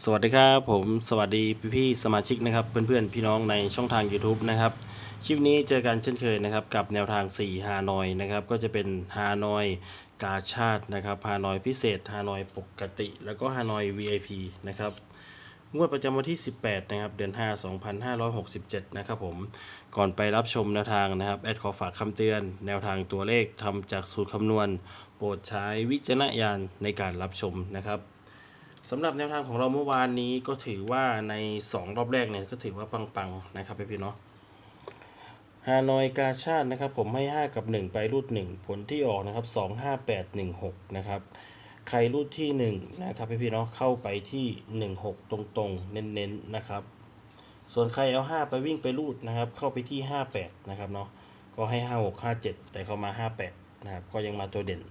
สวัสดีครับผมสวัสดีพี่ๆสมาชิกนะครับเพื่อนๆพี่น้องในช่องทาง YouTube นะครับคลิปนี้เจอกันเช่นเคยนะครับกับแนวทาง 4 ฮานอยนะครับก็จะเป็นฮานอยกาชาตินะครับฮานอยพิเศษฮานอยปกติ แล้วก็ฮานอย VIP นะครับงวดประจำวันที่ 18 นะครับ เดือน 5 2567 นะครับผม ก่อนไปรับชมแนวทางนะครับ แอดขอฝากคำเตือน แนวทางตัวเลขทำจากสูตรคำนวณ โปรดใช้วิจารณญาณในการรับชมนะครับ สำหรับแนวทางของเราเมื่อวานนี้ก็ถือว่าใน 2 รอบแรกเนี่ยก็ถือว่าปังๆนะครับพี่ๆเนาะฮานอยกาชาตินะครับผมให้ 5 กับ 1 ไปรูด 1 ผลที่ออกนะครับ 2 5 8 1 6 นะครับ ใครรูดที่ 1 นะครับพี่ๆเนาะเข้าไปที่ 1 6 ตรงๆ เน้นๆนะครับ ส่วนใครเอา 5 ไปวิ่งไปรูดนะครับ เข้าไปที่ 58 นะครับเนาะก็ให้ 5 6 5 7 แต่เข้ามา 58 นะครับก็ยังมาตัวเด่น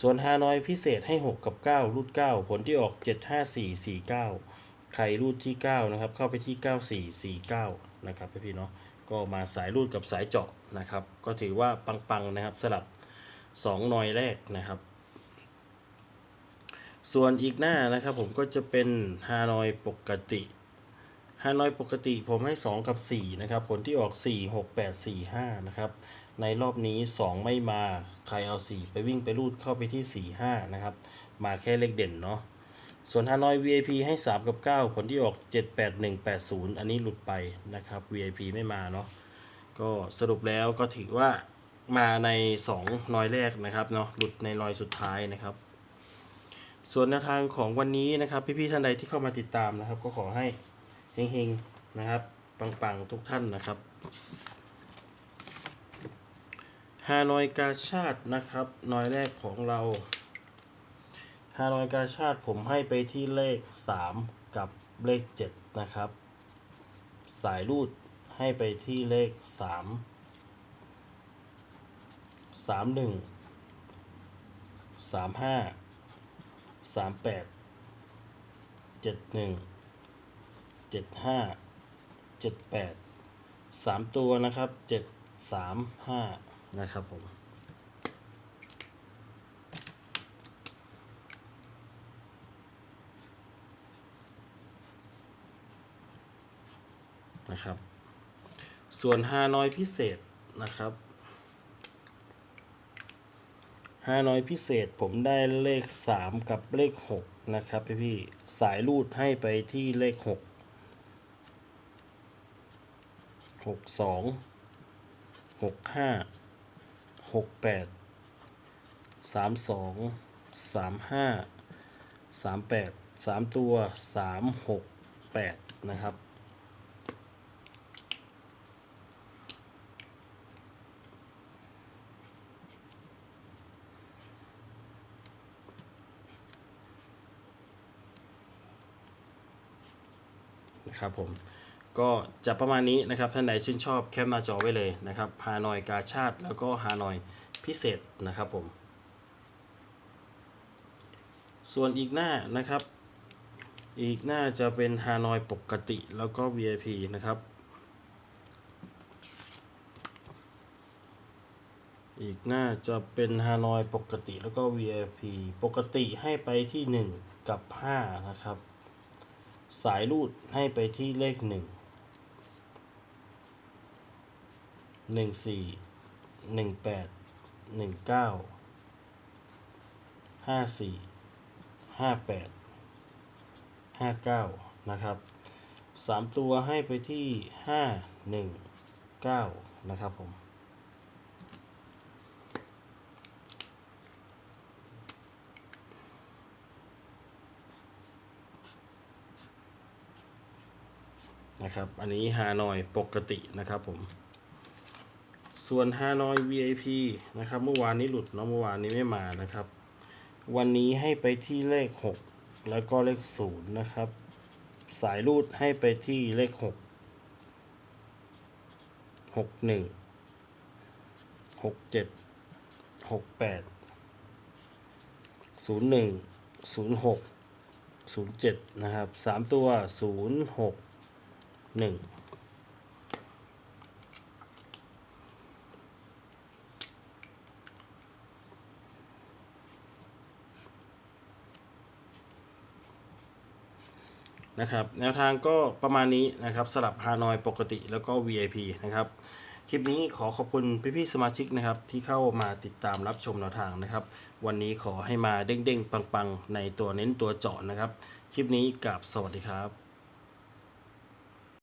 ส่วนฮานอยพิเศษให้ 6 กับ 9 รูด 9 ผลที่ออก 7 5 4 4 9 ใครรูดที่ 9 นะครับ เข้าไปที่ 9 4 4 9 นะครับพี่ๆเนาะก็มาสายรูดกับสายเจาะนะครับ ก็ถือว่าปังๆนะครับสลับ2นอยแรกนะครับ ส่วนอีกหน้านะครับผมก็จะเป็นฮานอยปกติ ฮานอยปกติผมให้ 2 กับ 4 นะครับ ผลที่ออก 4 6 8 4 5 นะครับ ในรอบนี้ 2 ไม่มา ใครเอา 4 ไปวิ่งไปรูดเข้าไปที่ 4 5 นะครับ มาแค่เลขเด่นเนาะ ส่วนฮานอย VIP ให้ 3 กับ 9 ผลที่ออก 7 8 1 8 0 อันนี้หลุดไปนะครับ VIP ไม่มาเนาะ ก็สรุปแล้วก็ถือว่ามาใน 2นอยแรกนะครับเนาะ หลุดในนอยสุดท้ายนะครับ ส่วนแนวทางของวันนี้นะครับ พี่ๆท่านใดที่เข้ามาติดตามนะครับ ก็ขอให้ เฮงๆนะครับ ปังๆ ทุกท่านนะครับฮานอยกาชาตินะครับนอยแรกของเราฮานอยกาชาติผมให้ไปที่เลข 3 กับเลข 7 นะครับ สายรูดให้ไปที่เลข 3 3 1 3 5 3 8 7 1 7 5 7 8 3ตัวนะครับ7 3 5นะครับผมนะครับ ส่วนฮานอยพิเศษนะครับฮานอยพิเศษผมได้เลข3กับเลข6นะครับพี่พี่สายรูดให้ไปที่เลข 6 6 2หกห้าหกแปดสามสองสามห้าสามแปดสามตัวสามหกแปดนะครับ นะครับผม ก็จะประมาณนี้นะครับท่านใดชื่นชอบแคปหน้าจอไว้เลยนะครับฮานอยกาชาติแล้วก็ฮานอยพิเศษนะครับผมส่วนอีกหน้านะครับ อีกหน้าจะเป็นฮานอยปกติแล้วก็ VIP นะครับ อีกหน้าจะเป็นฮานอยปกติแล้วก็ VIP ปกติให้ไปที่ 1 กับ 5 นะครับ สายรูดให้ไปที่เลข 1 หนึ่งสี่หนึ่งแปดหนึ่งเก้าห้าสี่ห้าแปดห้าเก้านะครับสามตัวให้ไปที่ห้าหนึ่งเก้านะครับผมนะครับ อันนี้ฮานอยปกตินะครับผม ส่วนฮานอย VIP นะครับเมื่อวานนี้หลุดเนาะเมื่อวานนี้ไม่มานะครับ วันนี้ให้ไปที่เลข 6 แล้วก็เลข 0 นะครับ สายรูดให้ไปที่เลข 6 6 1 6 7 6 8 0 1 0 6 0 7 นะครับ 3 ตัว 0 6 1 นะครับ แนวทางก็ประมาณนี้นะครับสลับฮานอยปกติแล้วก็ VIP นะครับ คลิปนี้ขอขอบคุณพี่ๆสมาชิกนะครับ ที่เข้ามาติดตามรับชมแนวทางนะครับ วันนี้ขอให้มาเด้งๆ ปังๆ ในตัวเน้นตัวเจาะนะครับ คลิปนี้กับสวัสดีครับ